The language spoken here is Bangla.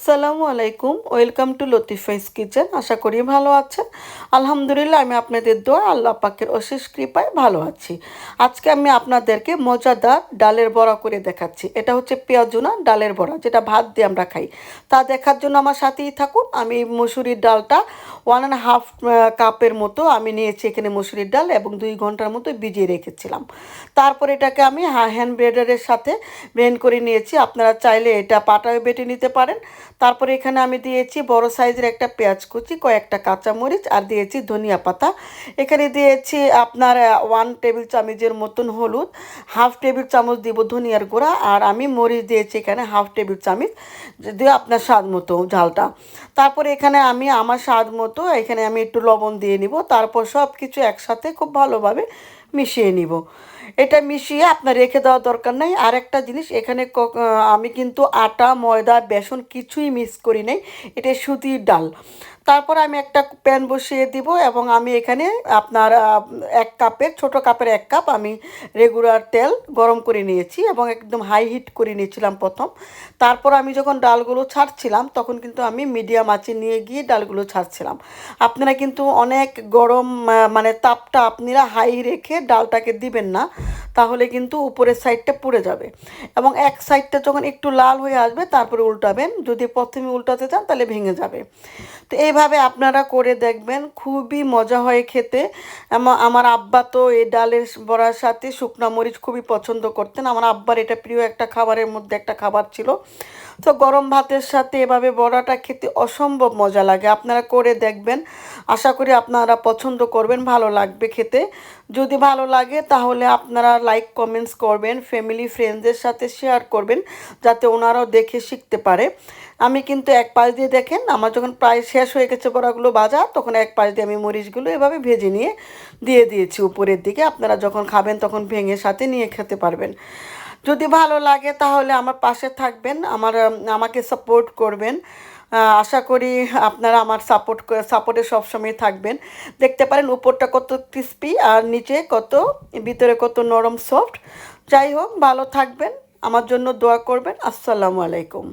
আসসালামু আলাইকুম। ওয়েলকাম টু লতিফাইস কিচেন আশা করি ভালো আছেন। আলহামদুলিল্লাহ, আমি আপনাদের দোয়া, আল্লাহ পাকের অশেষ কৃপায় ভালো আছি। আজকে আমি আপনাদেরকে মজাদার ডালের বড়া করে দেখাচ্ছি। এটা হচ্ছে পেঁয়াজুনা ডালের বড়া, যেটা ভাত দিয়ে আমরা খাই। তা দেখার জন্য আমার সাথেই থাকুন। আমি মুসুরির ডালটা ওয়ান অ্যান্ড হাফ কাপের মতো আমি নিয়েছি এখানে মুসুরির ডাল এবং দুই ঘণ্টার মতো ভিজিয়ে রেখেছিলাম। তারপর এটাকে আমি হ্যান্ড ব্রেডারের সাথে ব্লেন্ড করে নিয়েছি। আপনারা চাইলে এটা পাটায় বেটে নিতে পারেন। তারপরে এখানে আমি দিয়েছি বড় সাইজের একটা পেঁয়াজ কুচি, কয়েকটা কাঁচামরিচ, আর দিয়েছি ধনিয়া পাতা। এখানে দিয়েছি আপনার ওয়ান টেবিল চামচের মতন হলুদ হাফ টেবিল চামচ দিব ধনিয়ার গুঁড়া, আর আমি মরিচ দিয়েছি এখানে হাফ টেবিল চামচ দিয়ে আপনার স্বাদ মতো ঝালটা। তারপরে এখানে আমি আমার স্বাদ মতো, এখানে আমি একটু লবণ দিয়ে নিব, তারপর সব কিছু একসাথে খুব ভালোভাবে মিশিয়ে নিব। এটা মিশিয়ে আপনার রেখে দেওয়া দরকার নাই। আর একটা জিনিস, এখানে আমি কিন্তু আটা, ময়দা, বেসন কিছুই মিক্স করি নাই। এটা সুতির ডাল। তারপর আমি একটা প্যান বসিয়ে দিব এবং আমি এখানে আপনার এক কাপের, ছোট কাপের এক কাপ আমি রেগুলার তেল গরম করে নিয়েছি এবং একদম হাই হিট করে নিয়েছিলাম প্রথম। তারপর আমি যখন ডালগুলো ছাড়ছিলাম, তখন কিন্তু আমি মিডিয়াম আঁচে নিয়ে গিয়ে ডালগুলো ছাড়ছিলাম। আপনারা কিন্তু অনেক গরম মানে তাপটা আপনারা হাই রেখে ডালটাকে দিবেন না। তাহলে কিন্তু উপরের সাইডটা পুড়ে যাবে। এবং এক সাইডটা যখন একটু লাল হয়ে আসবে, তারপরে উল্টাবেন। যদি প্রথমে উল্টাতে চান, তাহলে ভেঙে যাবে। তো এইভাবে আপনারা করে দেখবেন। খুবই মজা হয় খেতে। আমার আব্বা তো এই ডালের বড়ার সাথে শুকনা মরিচ খুবই পছন্দ করতেন। আমার আব্বার এটা প্রিয় একটা খাবারের মধ্যে একটা খাবার ছিল। তো গরম ভাতের সাথে এভাবে বড়াটা খেতে অসম্ভব মজা লাগে। আপনারা করে দেখবেন। আশা করি আপনারা পছন্দ করবেন, ভালো লাগবে খেতে। যদি ভালো লাগে তাহলে আপনারা লাইক, কমেন্টস করবেন ফ্যামিলি ফ্রেন্ডসদের সাথে শেয়ার করবেন, যাতে ওনারাও দেখে শিখতে পারে। আমি কিন্তু এক পাশ দিয়ে দেখেন, আমার যখন প্রায় শেষ হয়ে গেছে বড়াগুলো বাজা তখন এক পাশ দিয়ে আমি মরিচগুলো এভাবে ভেজে নিয়ে দিয়ে দিয়েছি উপরের দিকে। আপনারা যখন খাবেন তখন ভেঙে সাথে নিয়ে খেতে পারবেন। যদি ভালো লাগে, তাহলে আমার পাশে থাকবেন, আমার আমাকে সাপোর্ট করবেন। আশা করি আপনারা আমার সাপোর্ট সাপোর্টে সবসময় থাকবেন। দেখতে পারেন উপরটা কত ক্রিস্পি আর নিচে কত, ভিতরে কত নরম সফট যাই হোক, ভালো থাকবেন, আমার জন্য দোয়া করবেন। আসসালামু আলাইকুম।